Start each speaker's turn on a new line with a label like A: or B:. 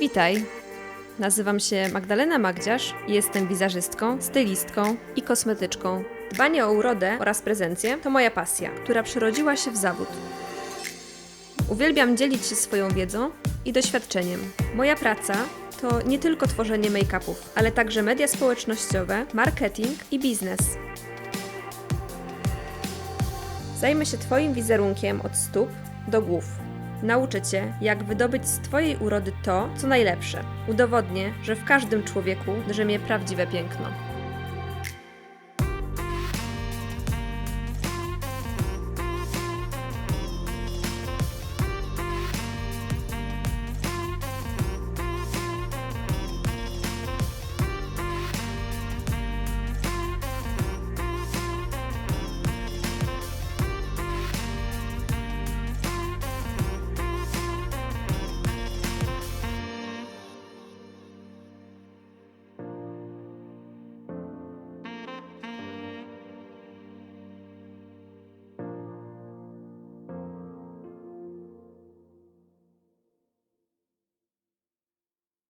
A: Witaj. Nazywam się Magdalena Magdziarz i jestem wizerzystką, stylistką i kosmetyczką. Dbanie o urodę oraz prezencję to moja pasja, która przerodziła się w zawód. Uwielbiam dzielić się swoją wiedzą i doświadczeniem. Moja praca to nie tylko tworzenie make-upów, ale także media społecznościowe, marketing i biznes. Zajmę się Twoim wizerunkiem od stóp do głów. Nauczę Cię, jak wydobyć z Twojej urody to, co najlepsze. Udowodnię, że w każdym człowieku drzemie prawdziwe piękno.